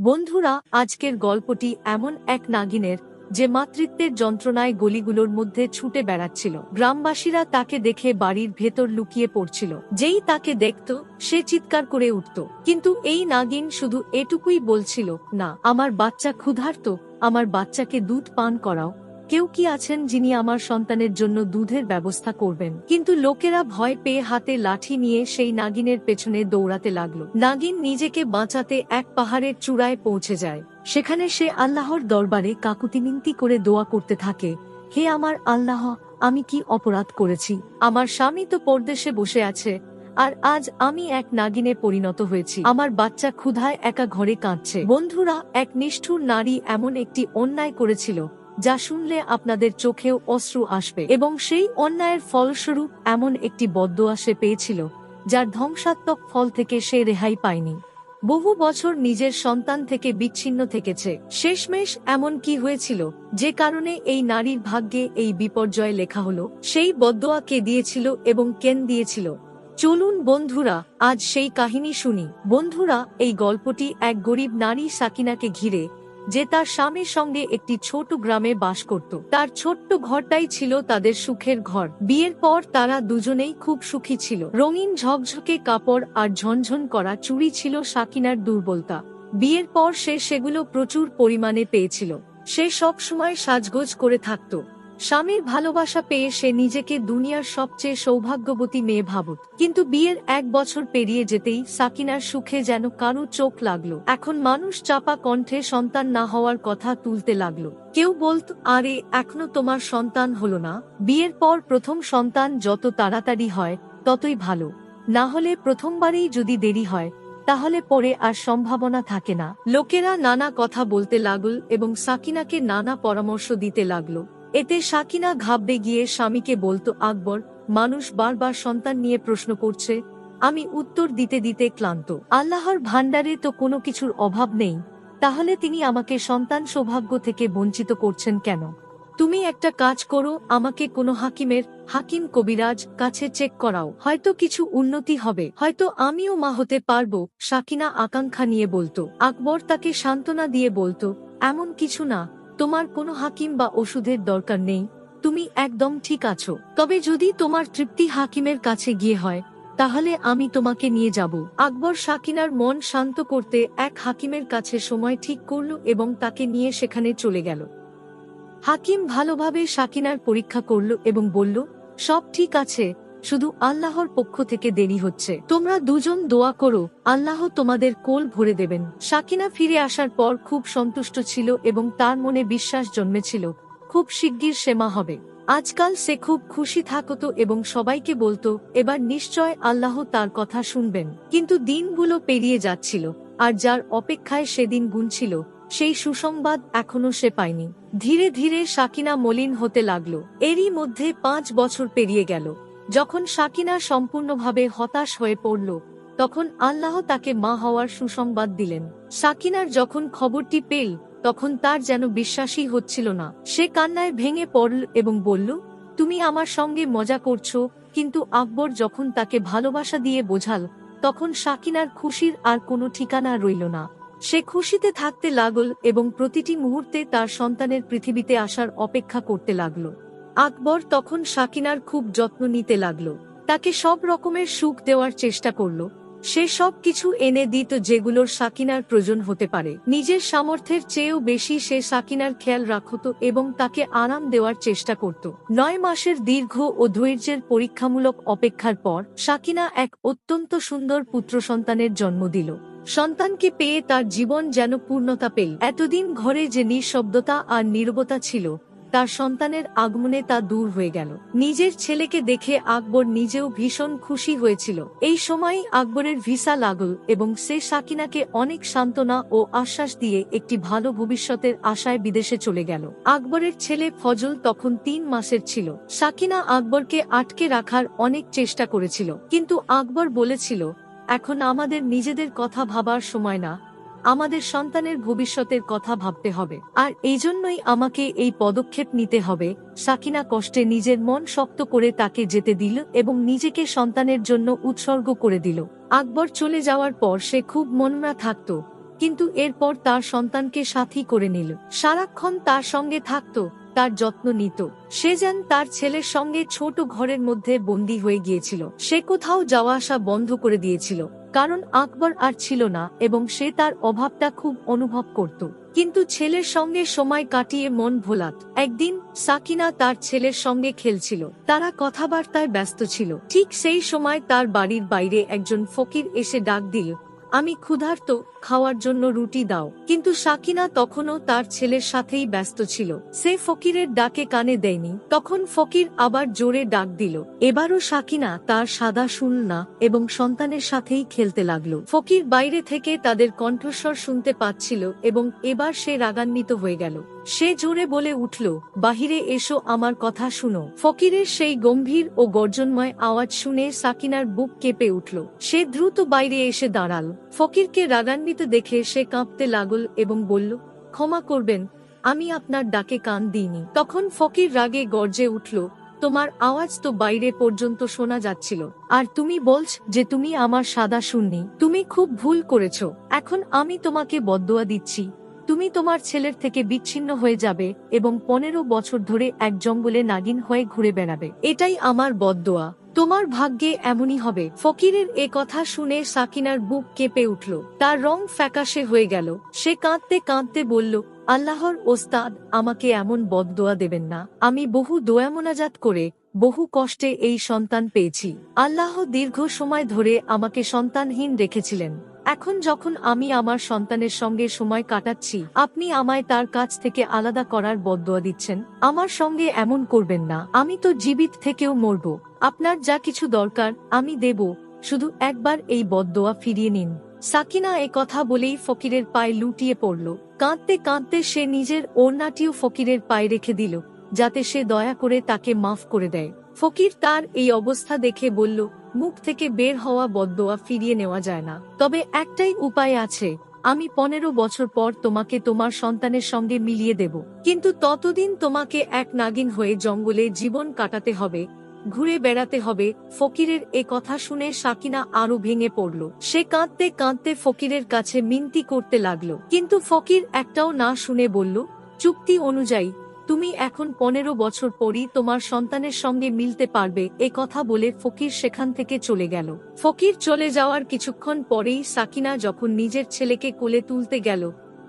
বন্ধুরা, আজকের গল্পটি এমন এক নাগিনের, যে মাতৃত্বের যন্ত্রণায় গলিগুলোর মধ্যে ছুটে বেড়াচ্ছিল। গ্রামবাসীরা তাকে দেখে বাড়ির ভেতর লুকিয়ে পড়ছিল। যেই তাকে দেখত, সে চিৎকার করে উঠত। কিন্তু এই নাগিন শুধু এটুকুই বলছিল, না, আমার বাচ্চা ক্ষুধার্ত, আমার বাচ্চাকে দুধ পান করাও। কেউ কি আছেন যিনি আমার সন্তানের জন্য দুধের ব্যবস্থা করবেন? কিন্তু লোকেরা ভয় পেয়ে হাতে লাঠি নিয়ে সেই নাগিনের পেছনে দৌড়াতে লাগল। নাগিন নিজেকে বাঁচাতে এক পাহাড়ের চূড়ায় পৌঁছে যায়। সেখানে সে আল্লাহর দরবারে কাকুতি মিনতি করে দোয়া করতে থাকে, হে আমার আল্লাহ, আমি কি অপরাধ করেছি? আমার স্বামী তো পরদেশে বসে আছে, আর আজ আমি এক নাগিনে পরিণত হয়েছি। আমার বাচ্চা ক্ষুধায় একা ঘরে কাঁদছে। বন্ধুরা, এক নিষ্ঠুর নারী এমন একটি অন্যায় করেছিল যা শুনলে আপনাদের চোখেও অশ্রু আসবে। এবং সেই অন্যায়ের ফলস্বরূপ এমন একটি বদোয়া সে পেয়েছিল, যার ধ্বংসাত্মক ফল থেকে সে রেহাই পায়নি। বহু বছর নিজের সন্তান থেকে বিচ্ছিন্ন থেকেছে। শেষমেশ এমন কি হয়েছিল, যে কারণে এই নারীর ভাগ্যে এই বিপর্যয় লেখা হলো। সেই বদোয়া কে দিয়েছিল এবং কেন দিয়েছিল? চলুন বন্ধুরা, আজ সেই কাহিনী শুনি। বন্ধুরা, এই গল্পটি এক গরিব নারী সাকিনাকে ঘিরে যে তার স্বামীর সঙ্গে একটি ছোট গ্রামে বাস করত। তার ছোট্ট ঘরটাই ছিল তাদের সুখের ঘর। বিয়ের পর তারা দুজনেই খুব সুখী ছিল। রঙিন ঝকঝকে কাপড় আর ঝনঝন করা চুরি ছিল সাকিনার দুর্বলতা। বিয়ের পর সে সেগুলো প্রচুর পরিমাণে পেয়েছিল। সে সব সময় সাজগোজ করে থাকত। স্বামীর ভালোবাসা পেয়ে সে নিজেকে দুনিয়ার সবচেয়ে সৌভাগ্যবতী মেয়ে ভাবুত কিন্তু বিয়ের এক বছর পেরিয়ে যেতেই সাকিনার সুখে যেন কারও চোখ লাগল। এখন মানুষ চাপা কণ্ঠে সন্তান না হওয়ার কথা তুলতে লাগল। কেউ বলত, আরে, এখনও তোমার সন্তান হলো না। বিয়ের পর প্রথম সন্তান যত তাড়াতাড়ি হয়, ততই ভালো। না হলে প্রথমবারেই যদি দেরি হয়, তাহলে পরে আর সম্ভাবনা থাকে না। লোকেরা নানা কথা বলতে লাগল এবং সাকিনাকে নানা পরামর্শ দিতে লাগল। এতে সাকিনা ঘাববে গিয়ে স্বামীকে বলতো, আকবর, মানুষ বারবার সন্তান নিয়ে প্রশ্ন করছে, আমি উত্তর দিতে দিতে ক্লান্ত। আল্লাহর ভান্ডারে তো কোনো কিছুর অভাব নেই, তাহলে তিনি আমাকে সন্তান সৌভাগ্য থেকে বঞ্চিত করছেন কেন? তুমি একটা কাজ করো, আমাকে কোনো হাকিমের, হাকিম কবিরাজ কাছে চেক করাও। হয়তো কিছু উন্নতি হবে। হয়তো আমিও মা হতে পারব, সাকিনা আকাঙ্ক্ষা নিয়ে বলতো। আকবর তাকে সান্ত্বনা দিয়ে বলতো, এমন কিছু না তোমার কোনো হাকিম বা ওষুধের দরকার নেই, তুমি একদম ঠিক আছো। তবে যদি তোমার তৃপ্তি হাকিমের কাছে গিয়ে হয়, তাহলে আমি তোমাকে নিয়ে যাব। আকবর সাকিনার মন শান্ত করতে এক হাকিমের কাছে সময় ঠিক করল এবং তাকে নিয়ে সেখানে চলে গেল। হাকিম ভালোভাবে সাকিনার পরীক্ষা করল এবং বলল, সব ঠিক আছে শুধু আল্লাহর পক্ষ থেকে দেরি হচ্ছে। তোমরা দুজন দোয়া করো, আল্লাহ তোমাদের কোল ভরে দেবেন। সাকিনা ফিরে আসার পর খুব সন্তুষ্ট ছিল এবং তার মনে বিশ্বাস জন্মেছিল। খুব শিগগির সেমা হবে। আজকাল সে খুব খুশি থাকত এবং সবাইকে বলতো, এবার নিশ্চয় আল্লাহ তার কথা শুনবেন। কিন্তু দিনগুলো পেরিয়ে যাচ্ছিল, আর যার অপেক্ষায় সেদিন গুনছিল, সেই সুসংবাদ এখনও সে পায়নি। ধীরে ধীরে সাকিনা মলিন হতে লাগল। এরই মধ্যে পাঁচ বছর পেরিয়ে গেল। যখন সাকিনা সম্পূর্ণভাবে হতাশ হয়ে পড়ল, তখন আল্লাহ তাকে মা হওয়ার সুসংবাদ দিলেন। সাকিনার যখন খবরটি পেল, তখন তার যেন বিশ্বাসই হচ্ছিল না। সে কান্নায় ভেঙে পড়ল এবং বলল, তুমি আমার সঙ্গে মজা করছ, কিন্তু আকবর যখন তাকে ভালোবাসা দিয়ে বোঝাল, তখন সাকিনার খুশির আর কোনো ঠিকানা রইল না। সে খুশিতে থাকতে লাগল এবং প্রতিটি মুহূর্তে তার সন্তানের পৃথিবীতে আসার অপেক্ষা করতে লাগল। আকবর তখন সাকিনার খুব যত্ন নিতে লাগল। তাকে সব রকমের সুখ দেওয়ার চেষ্টা করল। সে সব কিছু এনে দিত যেগুলোর সাকিনার প্রয়োজন হতে পারে। নিজের সামর্থ্যের চেয়েও বেশি সে সাকিনার খেয়াল রাখত এবং তাকে আরাম দেওয়ার চেষ্টা করত। নয় মাসের দীর্ঘ ও ধৈর্যের পরীক্ষামূলক অপেক্ষার পর সাকিনা এক অত্যন্ত সুন্দর পুত্র সন্তানের জন্ম দিল। সন্তানকে পেয়ে তার জীবন যেন পূর্ণতা পেল। এতদিন ঘরে যে নিঃশব্দতা আর নীরবতা ছিল তার সন্তানের আগমনে তা দূর হয়ে গেল। নিজের ছেলেকে দেখে আকবর নিজেও ভীষণ খুশি হয়েছিল। এই সময়ই আকবরের ভিসা লাগল এবং সে সাকিনাকে অনেক সান্ত্বনা ও আশ্বাস দিয়ে একটি ভালো ভবিষ্যতের আশায় বিদেশে চলে গেল। আকবরের ছেলে ফজল তখন তিন মাসের ছিল। সাকিনা আকবরকে আটকে রাখার অনেক চেষ্টা করেছিল। কিন্তু আকবর বলেছিল, এখন আমাদের নিজেদের কথা ভাবার সময় না। আমাদের সন্তানের ভবিষ্যতের কথা ভাবতে হবে। আর এই জন্যই আমাকে এই পদক্ষেপ নিতে হবে, সাকিনা কষ্টে নিজের মন শক্ত করে তাকে যেতে দিল এবং নিজেকে সন্তানের জন্য উৎসর্গ করে দিল। আকবর চলে যাওয়ার পর সে খুব মনমরা থাকত, কিন্তু এরপর তার সন্তানকে সাথী করে নিল। সারাক্ষণ তার সঙ্গে থাকতো, তার যত্ন নিত। সে যেন তার ছেলের সঙ্গে ছোট ঘরের মধ্যে বন্দী হয়ে গিয়েছিল। সে কোথাও যাওয়া আসা বন্ধ করে দিয়েছিল। কারণ আকবর আর ছিল না এবং সে তার অভাবটা খুব অনুভব করত। কিন্তু ছেলের সঙ্গে সময় কাটিয়ে মন ভোলাত। একদিন সাকিনা তার ছেলের সঙ্গে খেলছিল। তারা কথাবার্তায় ব্যস্ত ছিল। ঠিক সেই সময় তার বাড়ির বাইরে একজন ফকির এসে ডাক দিল, আমি ক্ষুধার্ত খাওয়ার জন্য রুটি দাও। কিন্তু সাকিনা তখনও তার ছেলের সাথেই ব্যস্ত ছিল। সে ফকিরের ডাকে কানে দেয়নি। তখন ফকির আবার জোরে ডাক দিল। এবারও সাকিনা তার সাদা শুন না এবং সন্তানের সাথেই খেলতে লাগল। ফকির বাইরে থেকে তাদের কণ্ঠস্বর শুনতে পাচ্ছিল এবং এবার সে রাগান্বিত হয়ে গেল। সে জোরে বলে উঠল, বাহিরে এসো, আমার কথা শুনো। ফকিরের সেই গম্ভীর ও গর্জনময় আওয়াজ শুনে সাকিনার বুক কেঁপে উঠল। সে দ্রুত বাইরে এসে দাঁড়াল। ফকিরকে রাগান্বিত দেখে সে কাঁপতে লাগল এবং বলল, ক্ষমা করবেন, আমি আপনার ডাকে কান দিইনি। তখন ফকির রাগে গর্জে উঠল, তোমার আওয়াজ তো বাইরে পর্যন্ত শোনা যাচ্ছিল, আর তুমি বলছ যে তুমি আমার সাদা শুননি তুমি খুব ভুল করেছ, এখন আমি তোমাকে বদদোয়া দিচ্ছি, তুমি তোমার ছেলের থেকে বিচ্ছিন্ন হয়ে যাবে এবং পনেরো বছর ধরে এক জঙ্গলে নাগিন হয়ে ঘুরে বেড়াবে। এটাই আমার বদদোয়া। তোমার ভাগ্যে এমনই হবে। ফকিরের এ কথা শুনে সাকিনার বুক কেঁপে উঠল। তার রং ফ্যাকাশে হয়ে গেল। সে কাঁদতে কাঁদতে বলল, আল্লাহর ওস্তাদ, আমাকে এমন বদদোয়া দেবেন না। আমি বহু দোয়া মোনাজাত করে, বহু কষ্টে এই সন্তান পেয়েছি। আল্লাহ দীর্ঘ সময় ধরে আমাকে সন্তানহীন রেখেছিলেন। এখন যখন আমি আমার সন্তানের সঙ্গে সময় কাটাচ্ছি, আপনি আমায় তার কাছ থেকে আলাদা করার বদদোয়া দিচ্ছেন। আমার সঙ্গে এমন করবেন না। আমি তো জীবিত থেকেও মরব। আপনার যা কিছু দরকার, আমি দেব। শুধু একবার এই বদদোয়া ফিরিয়ে নিন। সাকিনা এ কথা বলেই ফকিরের পায়ে লুটিয়ে পড়ল। কাঁদতে কাঁদতে সে নিজের ওড়নাটিও ফকিরের পায়ে রেখে দিল, যাতে সে দয়া করে তাকে মাফ করে দেয়। ফকির তার এই অবস্থা দেখে বলল মুখ থেকে বের হওয়া বদদোয়া ফিরিয়ে নেওয়া যায় না। তবে একটাই উপায় আছে, আমি পনেরো বছর পর তোমাকে তোমার সন্তানের সঙ্গে মিলিয়ে দেব। কিন্তু ততদিন তোমাকে এক নাগিন হয়ে জঙ্গলে জীবন কাটাতে হবে, ঘুরে বেড়াতে হবে, ফকিরের এ কথা শুনে সাকিনা আরও ভেঙে পড়ল। সে কাঁদতে কাঁদতে ফকিরের কাছে মিনতি করতে লাগল। কিন্তু ফকির একটাও না শুনে বলল, চুক্তি অনুযায়ী তুমি এখন পনেরো বছর পরই তোমার সন্তানের সঙ্গে মিলতে পারবে, এ কথা বলে ফকির সেখান থেকে চলে গেল। ফকির চলে যাওয়ার কিছুক্ষণ পরেই সাকিনা যখন নিজের ছেলেকে কোলে তুলতে গেল,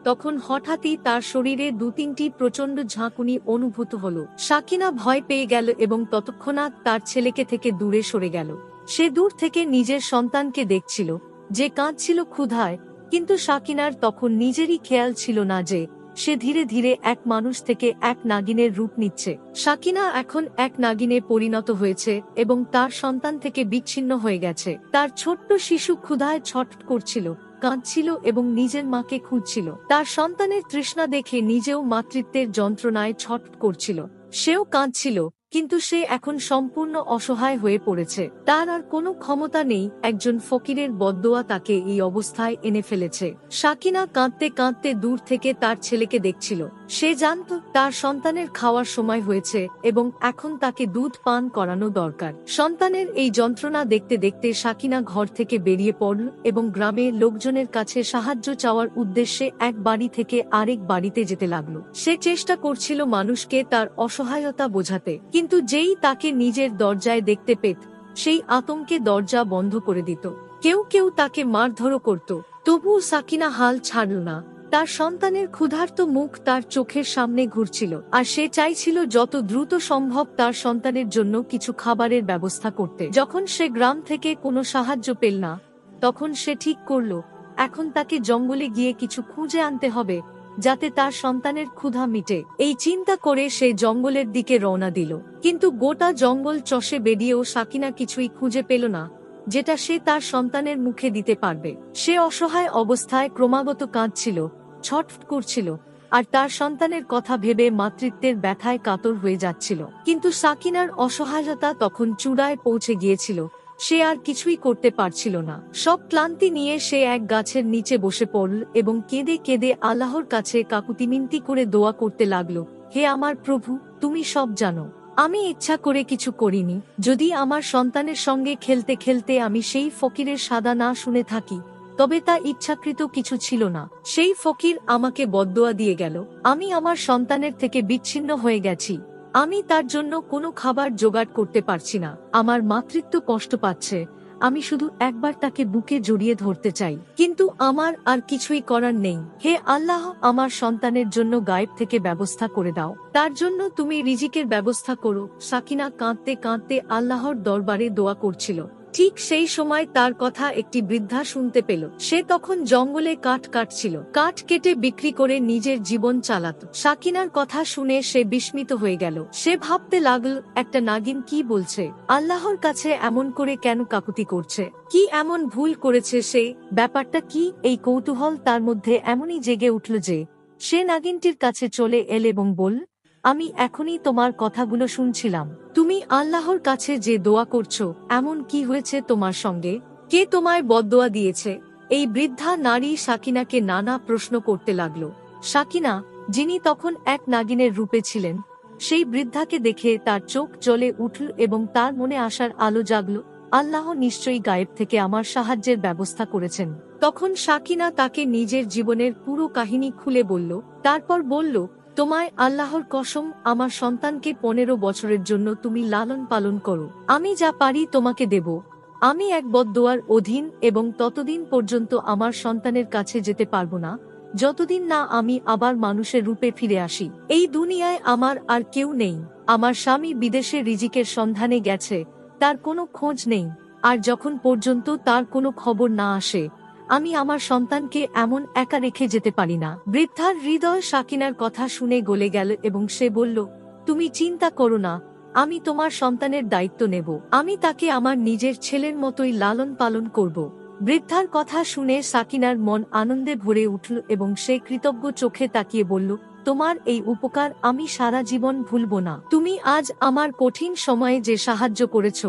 তখন হঠাৎই তার শরীরে দু তিনটি প্রচণ্ড ঝাঁকুনি অনুভূত হল। সাকিনা ভয় পেয়ে গেল এবং ততক্ষণাৎ তার ছেলেকে থেকে দূরে সরে গেল। সে দূর থেকে নিজের সন্তানকে দেখছিল, যে কাঁদছিল ক্ষুধায়, কিন্তু সাকিনার তখন নিজেরই খেয়াল ছিল না যে সে ধীরে ধীরে এক মানুষ থেকে এক নাগিনের রূপ নিচ্ছে। সাকিনা এখন এক নাগিনে পরিণত হয়েছে এবং তার সন্তান থেকে বিচ্ছিন্ন হয়ে গেছে। তার ছোট্ট শিশু ক্ষুধায় ছট করছিল, কাঁদছিল এবং নিজের মাকে খুঁজছিল। তার সন্তানের তৃষ্ণা দেখে নিজেও মাতৃত্বের যন্ত্রণায় ছট করছিল। সেও কাঁদছিল কিন্তু সে এখন সম্পূর্ণ অসহায় হয়ে পড়েছে। তার আর কোনো ক্ষমতা নেই, একজন ফকিরের বদদোয়া তাকে এই অবস্থায় এনে ফেলেছে। সাকিনা কাঁদতে কাঁদতে দূর থেকে তার ছেলেকে দেখছিল। সে জানত তার সন্তানের খাওয়ার সময় হয়েছে এবং এখন তাকে দুধ পান করানো দরকার। সন্তানের এই যন্ত্রণা দেখতে দেখতে সাকিনা ঘর থেকে বেরিয়ে পড়ল এবং গ্রামে লোকজনের কাছে সাহায্য চাওয়ার উদ্দেশ্যে এক বাড়ি থেকে আরেক বাড়িতে যেতে লাগল। সে চেষ্টা করছিল মানুষকে তার অসহায়তা বোঝাতে কিন্তু যেই তাকে নিজের দরজায় দেখতে পেত, সেই আতঙ্কে দরজা বন্ধ করে দিত। কেউ কেউ তাকে মারধরও করত। তবুও সাকিনা হাল ছাড়ল না। তার সন্তানের ক্ষুধার্ত মুখ তার চোখের সামনে ঘুরছিল, আর সে চাইছিল যত দ্রুত সম্ভব তার সন্তানের জন্য কিছু খাবারের ব্যবস্থা করতে। যখন সে গ্রাম থেকে কোনো সাহায্য পেল না, তখন সে ঠিক করল, এখন তাকে জঙ্গলে গিয়ে কিছু খুঁজে আনতে হবে। যাতে তার সন্তানের ক্ষুধা মিটে। এই চিন্তা করে সে জঙ্গলের দিকে রওনা দিল। কিন্তু গোটা জঙ্গল চষে বেরিয়েও সাকিনা কিছুই খুঁজে পেল না, যেটা সে তার সন্তানের মুখে দিতে পারবে। সে অসহায় অবস্থায় ক্রমাগত কাঁদছিল, ছটফট করছিল, আর তার সন্তানের কথা ভেবে মাতৃত্বের ব্যথায় কাতর হয়ে যাচ্ছিল। কিন্তু সাকিনার অসহায়তা তখন চূড়ায় পৌঁছে গিয়েছিল সে আর কিছুই করতে পারছিল না। সব ক্লান্তি নিয়ে সে এক গাছের নিচে বসে পড়ল এবং কেঁদে কেঁদে আল্লাহর কাছে কাকুতিমিনতি করে দোয়া করতে লাগল, হে আমার প্রভু, তুমি সব জানো। আমি ইচ্ছা করে কিছু করিনি। যদি আমার সন্তানের সঙ্গে খেলতে খেলতে আমি সেই ফকিরের সাদা না শুনে থাকি, তবে তা ইচ্ছাকৃত কিছু ছিল না। সেই ফকির আমাকে বদদোয়া দিয়ে গেল। আমি আমার সন্তানের থেকে বিচ্ছিন্ন হয়ে গেছি। আমি তার জন্য কোনো খাবার জোগাড় করতে পারছি না। আমার মাতৃত্ব কষ্ট পাচ্ছে। আমি শুধু একবার তাকে বুকে জড়িয়ে ধরতে চাই। কিন্তু আমার আর কিছুই করার নেই। হে আল্লাহ, আমার সন্তানের জন্য গায়েব থেকে ব্যবস্থা করে দাও। তার জন্য তুমি রিজিকের ব্যবস্থা করো। সাকিনা কাঁদতে কাঁদতে আল্লাহর দরবারে দোয়া করছিল। ঠিক সেই সময় তার কথা একটি বৃদ্ধা শুনতে পেল। সে তখন জঙ্গলে কাঠ কাটছিল। কাঠ কেটে বিক্রি করে নিজের জীবন চালাত। সাকিনার কথা শুনে সে বিস্মিত হয়ে গেল। সে ভাবতে লাগল, একটা নাগিন কি বলছে? আল্লাহর কাছে এমন করে কেন কাকুতি করছে? কি এমন ভুল করেছে সে? ব্যাপারটা কি? এই কৌতূহল তার মধ্যে এমনই জেগে উঠল যে, সে নাগিনটির কাছে চলে এল এবং বল আমি এখনই তোমার কথাগুলো শুনছিলাম। তুমি আল্লাহর কাছে যে দোয়া করছ, এমন কি হয়েছে তোমার সঙ্গে? কে তোমায় বদদোয়া দিয়েছে? এই বৃদ্ধা নারী সাকিনাকে নানা প্রশ্ন করতে লাগল। সাকিনা, যিনি তখন এক নাগিনের রূপে ছিলেন, সেই বৃদ্ধাকে দেখে তার চোখ জ্বলে উঠল এবং তার মনে আসার আলো জাগল, আল্লাহ নিশ্চয়ই গায়েব থেকে আমার সাহায্যের ব্যবস্থা করেছেন। তখন সাকিনা তাকে নিজের জীবনের পুরো কাহিনী খুলে বলল, তারপর বলল তোমায় আল্লাহর কসম, আমার সন্তানকে পনেরো বছরের জন্য তুমি লালন পালন করো। আমি যা পারি তোমাকে দেব। আমি এক বদদোয়ার অধীন এবং ততদিন পর্যন্ত আমার সন্তানের কাছে যেতে পারব না। যতদিন না আমি আবার মানুষের রূপে ফিরে আসি। এই দুনিয়ায় আমার আর কেউ নেই। আমার স্বামী বিদেশে রিজিকের সন্ধানে গেছে। তার কোনো খোঁজ নেই। আর যখন পর্যন্ত তার কোনো খবর না আসে আমি আমার সন্তানকে এমন একা রেখে যেতে পারি না। বৃদ্ধার হৃদয় সাকিনার কথা শুনে গলে গেল এবং সে বলল, তুমি চিন্তা করো না, আমি তোমার সন্তানের দায়িত্ব নেব। আমি তাকে আমার নিজের ছেলের মতোই লালন পালন করব। বৃদ্ধার কথা শুনে সাকিনার মন আনন্দে ভরে উঠল এবং সে কৃতজ্ঞ চোখে তাকিয়ে বলল, তোমার এই উপকার আমি সারা জীবন ভুলব না। তুমি আজ আমার কঠিন সময়ে যে সাহায্য করেছ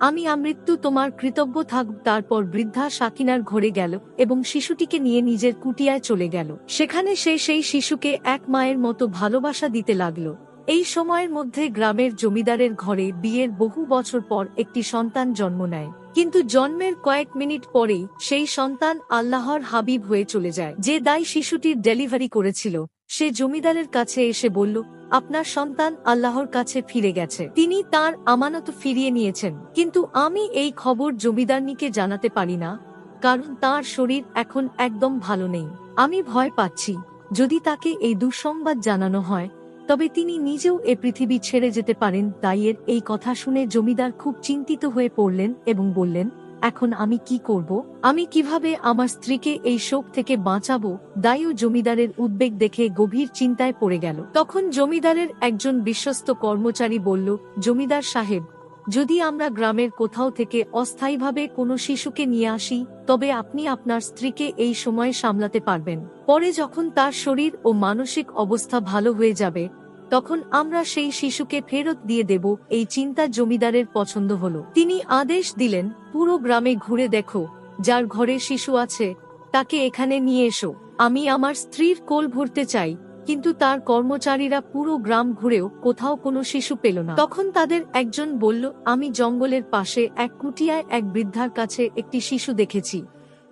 আমি আমৃত্যু তোমার কৃতজ্ঞ থাকব তারপর বৃদ্ধা সাকিনার ঘরে গেল এবং শিশুটিকে নিয়ে নিজের কুটিয়ায় চলে গেল। সেখানে সে সেই শিশুকে এক মায়ের মতো ভালোবাসা দিতে লাগল। এই সময়ের মধ্যে গ্রামের জমিদারের ঘরে বিয়ের বহু বছর পর একটি সন্তান জন্ম নেয়। কিন্তু জন্মের কয়েক মিনিট পরেই সেই সন্তান আল্লাহর হাবিব হয়ে চলে যায়, যে দায় শিশুটির ডেলিভারি করেছিল। সে জমিদারের কাছে এসে বলল, আপনার সন্তান আল্লাহর কাছে ফিরে গেছে। তিনি তার আমানত ফিরিয়ে নিয়েছেন। কিন্তু আমি এই খবর জমিদারনিকে জানাতে পারি না, কারণ তার শরীর এখন একদম ভালো নেই। আমি ভয় পাচ্ছি। যদি তাকে এই দুঃসংবাদ জানানো হয়, তবে তিনি নিজেও এ পৃথিবী ছেড়ে যেতে পারেন। দাইয়ের এই কথা শুনে জমিদার খুব চিন্তিত হয়ে পড়লেন এবং বললেন এখন আমি কি করব? আমি কীভাবে আমার স্ত্রীকে এই শোক থেকে বাঁচাবো? দায়ু জমিদারের উদ্বেগ দেখে গভীর চিন্তায় পড়ে গেল। তখন জমিদারের একজন বিশ্বস্ত কর্মচারী বলল, জমিদার সাহেব, যদি আমরা গ্রামের কোথাও থেকে অস্থায়ীভাবে কোনো শিশুকে নিয়ে আসি, তবে আপনি আপনার স্ত্রীকে এই সময় সামলাতে পারবেন। পরে যখন তার শরীর ও মানসিক অবস্থা ভালো হয়ে যাবে তখন আমরা সেই শিশুকে ফেরত দিয়ে দেব, এই চিন্তা জমিদারের পছন্দ হল। তিনি আদেশ দিলেন, পুরো গ্রামে ঘুরে দেখো, যার ঘরে শিশু আছে, তাকে এখানে নিয়ে এসো। আমি আমার স্ত্রীর কোল ভরতে চাই, কিন্তু তার কর্মচারীরা পুরো গ্রাম ঘুরেও কোথাও কোনো শিশু পেল না। তখন তাদের একজন বলল, আমি জঙ্গলের পাশে এক কুটিয়ায় এক বৃদ্ধার কাছে একটি শিশু দেখেছি।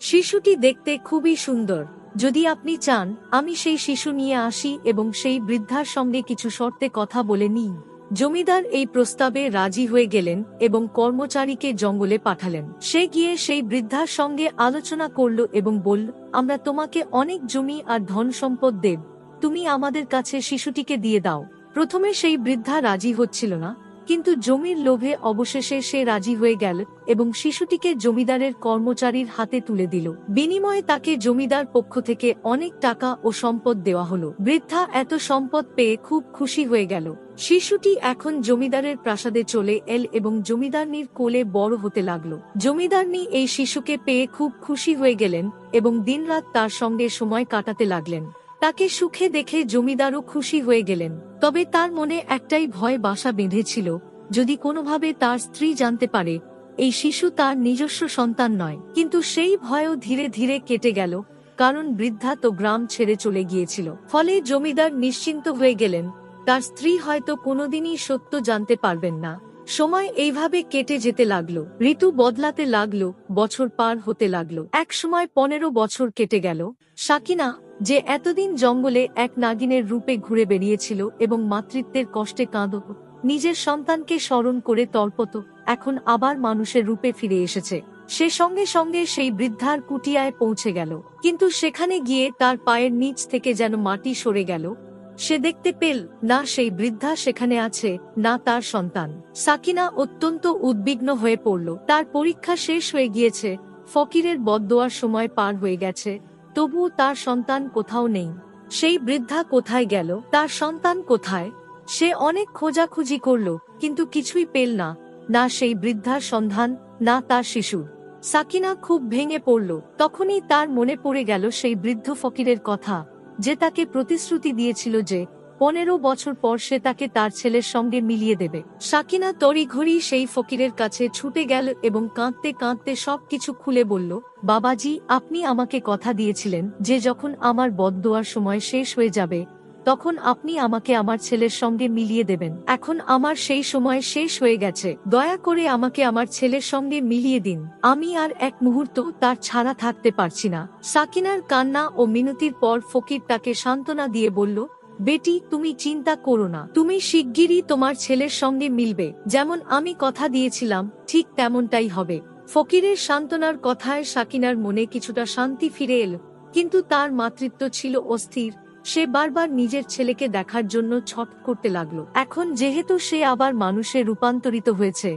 শিশুটি দেখতে খুবই সুন্দর। যদি আপনি চান, আমি সেই শিশু নিয়ে আসি এবং সেই বৃদ্ধার সঙ্গে কিছু শর্তে কথা বলে নিই। জমিদার এই প্রস্তাবে রাজি হয়ে গেলেন এবং কর্মচারীকে জঙ্গলে পাঠালেন। সে গিয়ে সেই বৃদ্ধার সঙ্গে আলোচনা করল এবং বলল, আমরা তোমাকে অনেক জমি আর ধন সম্পদ দেব। তুমি আমাদের কাছে শিশুটিকে দিয়ে দাও। প্রথমে সেই বৃদ্ধা রাজি হচ্ছিল না কিন্তু জমির লোভে অবশেষে সে রাজি হয়ে গেল এবং শিশুটিকে জমিদারের কর্মচারীর হাতে তুলে দিল। বিনিময়ে তাকে জমিদার পক্ষ থেকে অনেক টাকা ও সম্পদ দেওয়া হলো। বৃদ্ধা এত সম্পদ পেয়ে খুব খুশি হয়ে গেল। শিশুটি এখন জমিদারের প্রাসাদে চলে এল এবং জমিদারনির কোলে বড় হতে লাগল। জমিদারনি এই শিশুকে পেয়ে খুব খুশি হয়ে গেলেন এবং দিনরাত তার সঙ্গে সময় কাটাতে লাগলেন। তাকে সুখে দেখে জমিদারও খুশি হয়ে গেলেন। তবে তার মনে একটাই ভয় বাসা বেঁধেছিল, যদি কোনোভাবে তার স্ত্রী জানতে পারে, এই শিশু তার নিজস্ব সন্তান নয়। কিন্তু সেই ভয়ও ধীরে ধীরে কেটে গেল, কারণ বৃদ্ধা তো গ্রাম ছেড়ে চলে গিয়েছিল। ফলে জমিদার নিশ্চিন্ত হয়ে গেলেন, তার স্ত্রী হয়তো কোনোদিনই সত্য জানতে পারবেন না। সময় এইভাবে কেটে যেতে লাগল, ঋতু বদলাতে লাগল, বছর পার হতে লাগল। এক সময় পনেরো বছর কেটে গেল। সাকিনা যে এতদিন জঙ্গলে এক নাগিনের রূপে ঘুরে বেরিয়েছিল এবং মাতৃত্বের কষ্টে কাঁদত নিজের সন্তানকে স্মরণ করে তর্পত, এখন আবার মানুষের রূপে ফিরে এসেছে। সে সঙ্গে সঙ্গে সেই বৃদ্ধার কুটিয়ায় পৌঁছে গেল। কিন্তু সেখানে গিয়ে তার পায়ের নিচ থেকে যেন মাটি সরে গেল। সে দেখতে পেল, না সেই বৃদ্ধা সেখানে আছে, না তার সন্তান। সাকিনা অত্যন্ত উদ্বিগ্ন হয়ে পড়ল। তার পরীক্ষা শেষ হয়ে গিয়েছে। ফকিরের বদদোয়ার সময় পার হয়ে গেছে। তবুও তার সন্তান কোথাও নেই। সেই বৃদ্ধা কোথায় গেল? তার সন্তান কোথায়? সে অনেক খোঁজাখুঁজি করল, কিন্তু কিছুই পেল না। না সেই বৃদ্ধার সন্ধান, না তার শিশুর। সাকিনা খুব ভেঙে পড়ল। তখনই তার মনে পড়ে গেল সেই বৃদ্ধ ফকিরের কথা, যে তাকে প্রতিশ্রুতি দিয়েছিল যে পনেরো বছর পর সে তাকে তার ছেলের সঙ্গে মিলিয়ে দেবে। সাকিনা তড়িঘড়ি সেই ফকিরের কাছে ছুটে গেল এবং কাঁদতে কাঁদতে সবকিছু খুলে বলল, বাবাজি, আপনি আমাকে কথা দিয়েছিলেন যে যখন আমার বদদোয়ার সময় শেষ হয়ে যাবে, তখন আপনি আমাকে আমার ছেলের সঙ্গে মিলিয়ে দেবেন। এখন আমার সেই সময় শেষ হয়ে গেছে। দয়া করে আমাকে আমার ছেলের সঙ্গে মিলিয়ে দিন। আমি আর এক মুহূর্ত তার ছাড়া থাকতে পারছি না। সাকিনার কান্না ও মিনতির পর ফকির তাকে সান্ত্বনা দিয়ে বলল বেটি, তুমি চিন্তা করো না। তুমি শিগগিরই তোমার ছেলের সঙ্গে মিলবে। যেমন আমি কথা দিয়েছিলাম, ঠিক তেমনটাই হবে। ফকিরের সান্ত্বনার কথায় সাকিনার মনে কিছুটা শান্তি ফিরে এলো, কিন্তু তার মাতৃত্ব ছিল অস্থির। সে বারবার নিজের ছেলেকে দেখার জন্য ছট করতে লাগল। এখন যেহেতু সে আবার মানুষে রূপান্তরিত হয়েছে,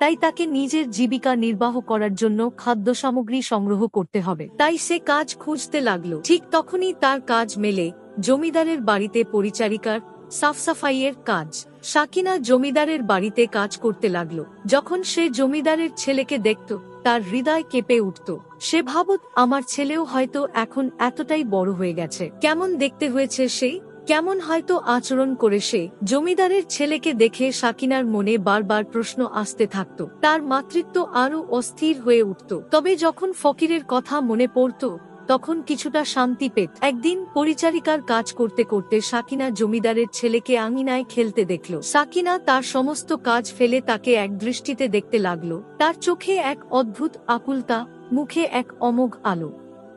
তাই তাকে নিজের জীবিকা নির্বাহ করার জন্য খাদ্য সামগ্রী সংগ্রহ করতে হবে। তাই সে কাজ খুঁজতে লাগল। ঠিক তখনই তার কাজ মেলে জমিদারের বাড়িতে পরিচারিকার সাফসাফাইয়ের কাজ। সাকিনা জমিদারের বাড়িতে কাজ করতে লাগল। যখন সে জমিদারের ছেলেকে দেখত, তার হৃদয় কেঁপে উঠত। সে ভাবত, আমার ছেলেও হয়তো এখন এতটাই বড় হয়ে গেছে। কেমন দেখতে হয়েছে সেই? কেমন হয়তো আচরণ করে সে? জমিদারের ছেলেকে দেখে সাকিনার মনে বারবার প্রশ্ন আসতে থাকত। তার মাতৃত্ব আরও অস্থির হয়ে উঠত। তবে যখন ফকিরের কথা মনে পড়ত তখন কিছুটা শান্তি পেত। একদিন পরিচারিকার কাজ করতে করতে সাকিনা জমিদারের ছেলেকে আঙিনায় খেলতে দেখল। সাকিনা তার সমস্ত কাজ ফেলে তাকে এক দৃষ্টিতে দেখতে লাগল। তার চোখে এক অদ্ভুত আকুলতা, মুখে এক অমোঘ আলো।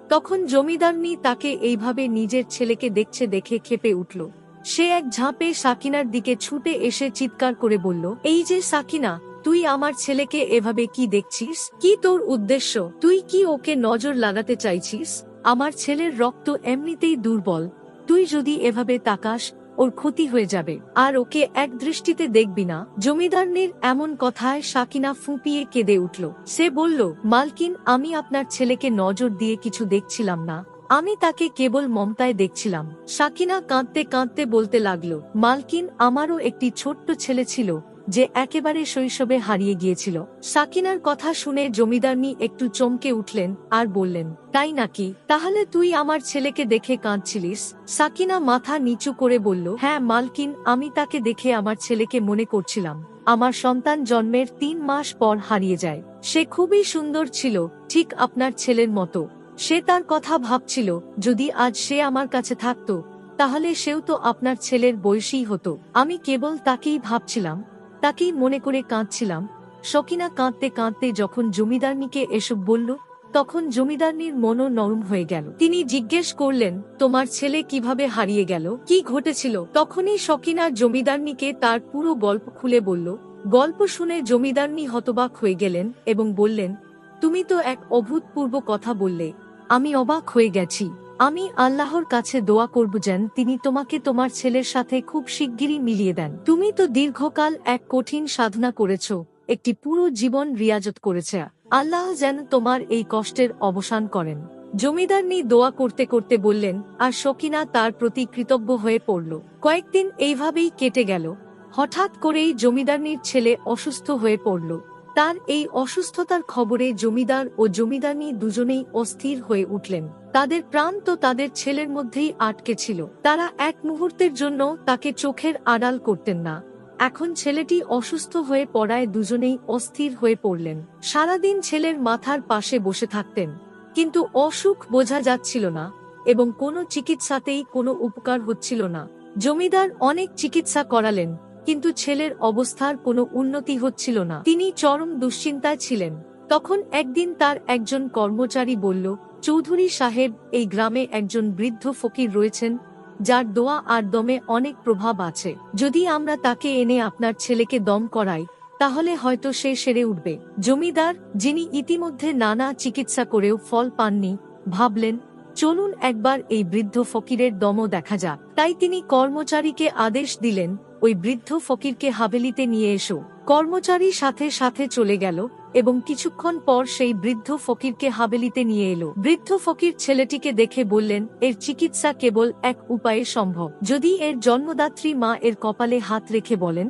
তখন জমিদারনি তাকে এইভাবে নিজের ছেলেকে দেখছে দেখে খেপে উঠল। সে এক ঝাঁপে সাকিনার দিকে ছুটে এসে চিৎকার করে বলল, এই যে সাকিনা তুই আমার ছেলেকে এভাবে কি দেখছিস? কি তোর উদ্দেশ্য? তুই কি ওকে নজর লাগাতে চাইছিস? আমার ছেলের রক্ত এমনিতেই দুর্বল। তুই যদি এভাবে তাকাস, ওর ক্ষতি হয়ে যাবে। আর ওকে এক দৃষ্টিতে দেখবি না। জমিদারনির এমন কথায় সাকিনা ফুঁপিয়ে কেঁদে উঠল। সে বলল, মালকিন, আমি আপনার ছেলেকে নজর দিয়ে কিছু দেখছিলাম না। আমি তাকে কেবল মমতায় দেখছিলাম। সাকিনা কাঁদতে কাঁদতে বলতে লাগল, মালকিন, আমারও একটি ছোট্ট ছেলে ছিল। যে একেবারে শৈশবে হারিয়ে গিয়েছিল। সাকিনার কথা শুনে জমিদারনি একটু চমকে উঠলেন আর বললেন, তাই নাকি? তাহলে তুই আমার ছেলেকে দেখে কাঁদছিলিস? সাকিনা মাথা নিচু করে বলল হ্যাঁ মালকিন, আমি তাকে দেখে আমার ছেলেকে মনে করছিলাম। আমার সন্তান জন্মের তিন মাস পর হারিয়ে যায়। সে খুবই সুন্দর ছিল, ঠিক আপনার ছেলের মতো। সে তার কথা ভাবছিল, যদি আজ সে আমার কাছে থাকতো, তাহলে সেও তো আপনার ছেলের বয়সী হতো। আমি কেবল তাকেই ভাবছিলাম। তাকেই মনে করে কাঁদছিলাম। শকিনা কাঁদতে কাঁদতে যখন জমিদারনিকে এসব বলল, তখন জমিদারনির মনও নরম হয়ে গেল। তিনি জিজ্ঞেস করলেন, তোমার ছেলে কীভাবে হারিয়ে গেল? কি ঘটেছিল? তখনই শকিনা জমিদারনিকে তার পুরো গল্প খুলে বলল। গল্প শুনে জমিদারনি হতবাক হয়ে গেলেন এবং বললেন, তুমি তো এক অভূতপূর্ব কথা বললে। আমি অবাক হয়ে গেছি। আমি আল্লাহর কাছে দোয়া করব যেন তিনি তোমাকে তোমার ছেলের সাথে খুব শিগগিরই মিলিয়ে দেন। তুমি তো দীর্ঘকাল এক কঠিন সাধনা করেছ, একটি পুরো জীবন রিয়াজত করেছে। আল্লাহ যেন তোমার এই কষ্টের অবসান করেন। জমিদারনি দোয়া করতে করতে বললেন, আর শকিনা তার প্রতি কৃতজ্ঞ হয়ে পড়ল। কয়েকদিন এইভাবেই কেটে গেল। হঠাৎ করেই জমিদারনির ছেলে অসুস্থ হয়ে পড়ল। তার এই অসুস্থতার খবরে জমিদার ও জমিদারনি দুজনেই অস্থির হয়ে উঠলেন। তাদের প্রাণ তো তাদের ছেলের মধ্যেই আটকে ছিল। তারা এক মুহূর্তের জন্য তাকে চোখের আড়াল করতেন না। এখন ছেলেটি অসুস্থ হয়ে পড়ায় দুজনেই অস্থির হয়ে পড়লেন। সারাদিন ছেলের মাথার পাশে বসে থাকতেন। কিন্তু অসুখ বোঝা যাচ্ছিল না এবং কোনো চিকিৎসাতেই কোনো উপকার হচ্ছিল না। জমিদার অনেক চিকিৎসা করালেন, কিন্তু ছেলের অবস্থার কোনো উন্নতি হচ্ছিল না। তিনি চরম দুশ্চিন্তায় ছিলেন। তখন একদিন তার একজন কর্মচারী বলল চৌধুরী সাহেব এই গ্রামে একজন বৃদ্ধ ফকির রয়েছেন, যার দোয়া আর দমে অনেক প্রভাব আছে। যদি আমরা তাকে এনে আপনার ছেলেকে দম করাই, তাহলে হয়তো সে সেরে উঠবে। জমিদার, যিনি ইতিমধ্যে নানা চিকিৎসা করেও ফল পাননি, ভাবলেন, চলুন একবার এই বৃদ্ধ ফকিরের দমও দেখা যাক। তাই তিনি কর্মচারীকে আদেশ দিলেন, ওই বৃদ্ধ ফকিরকে হাভেলিতে নিয়ে এসো। কর্মচারী সাথে সাথে চলে গেল এবং কিছুক্ষণ পর সেই বৃদ্ধ ফকিরকে হাভেলিতে নিয়ে এলো। বৃদ্ধ ফকির ছেলেটিকে দেখে বললেন, এর চিকিৎসা কেবল এক উপায়ে সম্ভব। যদি এর জন্মদাত্রী মা এর কপালে হাত রেখে বলেন,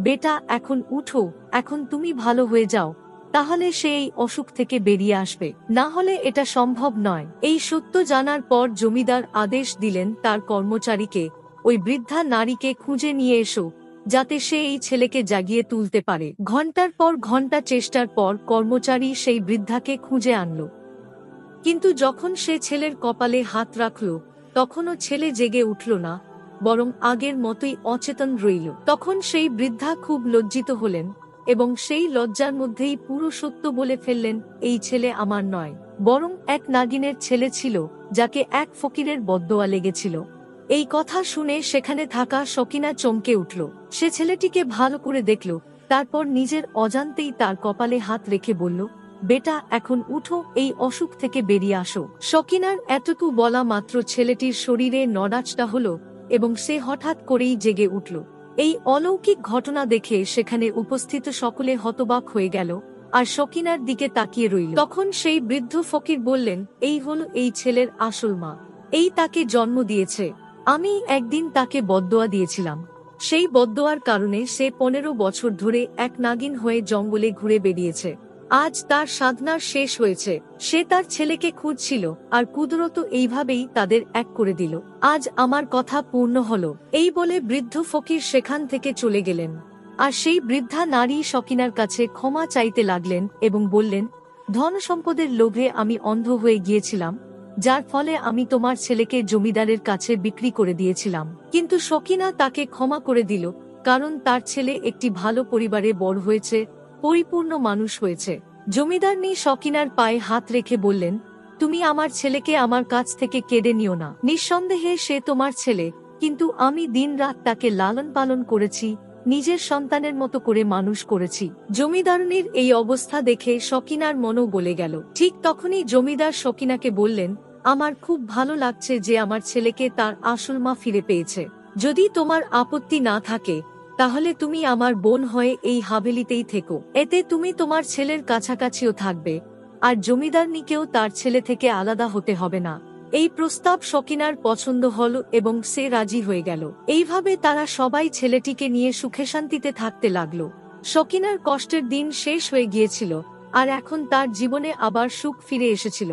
বেটা, এখন উঠো, এখন তুমি ভালো হয়ে যাও, তাহলে সে এই অসুখ থেকে বেরিয়ে আসবে। না হলে এটা সম্ভব নয় এই সত্য জানার পর জমিদার আদেশ দিলেন তার কর্মচারীকে, ওই বৃদ্ধা নারীকে খুঁজে নিয়ে এসো যাতে সে এই ছেলেকে জাগিয়ে তুলতে পারে। ঘণ্টার পর ঘণ্টা চেষ্টার পর কর্মচারী সেই বৃদ্ধাকে খুঁজে আনল। কিন্তু যখন সে ছেলের কপালে হাত রাখল, তখনও ছেলে জেগে উঠল না, বরং আগের মতোই অচেতন রইল। তখন সেই বৃদ্ধা খুব লজ্জিত হলেন এবং সেই লজ্জার মধ্যেই পুরো সত্য বলে ফেললেন, এই ছেলে আমার নয়। বরং এক নাগিনের ছেলে ছিল, যাকে এক ফকিরের বদোয়া লেগেছিল। এই কথা শুনে সেখানে থাকা শকিনা চমকে উঠল। সে ছেলেটিকে ভালো করে দেখল, তারপর নিজের অজান্তেই তার কপালে হাত রেখে বলল, বেটা, এখন উঠো, এই অসুখ থেকে বেরিয়ে আসো। শকিনার এতটুকু বলা মাত্র ছেলেটির শরীরে নড়াচটা হল এবং সে হঠাৎ করেই জেগে উঠল। এই অলৌকিক ঘটনা দেখে সেখানে উপস্থিত সকলে হতবাক হয়ে গেল আর শকিনার দিকে তাকিয়ে রইল। তখন সেই বৃদ্ধ ফকির বললেন, এই হল এই ছেলের আসল মা। এই তাকে জন্ম দিয়েছে। আমি একদিন তাকে বদদোয়া দিয়েছিলাম। সেই বদদোয়ার কারণে সে পনেরো বছর ধরে এক নাগিন হয়ে জঙ্গলে ঘুরে বেরিয়েছে আজ তার সাধনার শেষ হয়েছে। সে তার ছেলেকে খুঁজছিল আর কুদরত এইভাবেই তাদের এক করে দিল। আজ আমার কথা পূর্ণ হল। এই বলে বৃদ্ধ ফকির সেখান থেকে চলে গেলেন। আর সেই বৃদ্ধা নারী শকিনার কাছে ক্ষমা চাইতে লাগলেন এবং বললেন, ধন সম্পদের লোভে আমি অন্ধ হয়ে গিয়েছিলাম। যার ফলে আমি তোমার ছেলেকে জমিদারের কাছে বিক্রি করে দিয়েছিলাম। কিন্তু শকিনা তাকে ক্ষমা করে দিল, কারণ তার ছেলে একটি ভালো পরিবারে বড় হয়েছে, পরিপূর্ণ মানুষ হয়েছে। জমিদার জমিদারনি শকিনার পায়ে হাত রেখে বললেন, তুমি আমার ছেলেকে আমার কাছ থেকে কেড়ে নিও না। নিঃসন্দেহে সে তোমার ছেলে, কিন্তু আমি দিন রাত তাকে লালন পালন করেছি নিজের সন্তানের মতো করে মানুষ করেছি। জমিদারনির এই অবস্থা দেখে শকিনার মনও বলে গেল। ঠিক তখনই জমিদার শকিনাকে বললেন, আমার খুব ভালো লাগছে যে আমার ছেলেকে তার আসল মা ফিরে পেয়েছে। যদি তোমার আপত্তি না থাকে, তাহলে তুমি আমার বোন হয়ে এই হাভেলিতেই থেকো। এতে তুমি তোমার ছেলের কাছাকাছিও থাকবে, আর জমিদারনিকেও তার ছেলে থেকে আলাদা হতে হবে না। এই প্রস্তাব শকিনার পছন্দ হল এবং সে রাজি হয়ে গেল। এইভাবে তারা সবাই ছেলেটিকে নিয়ে সুখে শান্তিতে থাকতে লাগল। শকিনার কষ্টের দিন শেষ হয়ে গিয়েছিল, আর এখন তার জীবনে আবার সুখ ফিরে এসেছিল।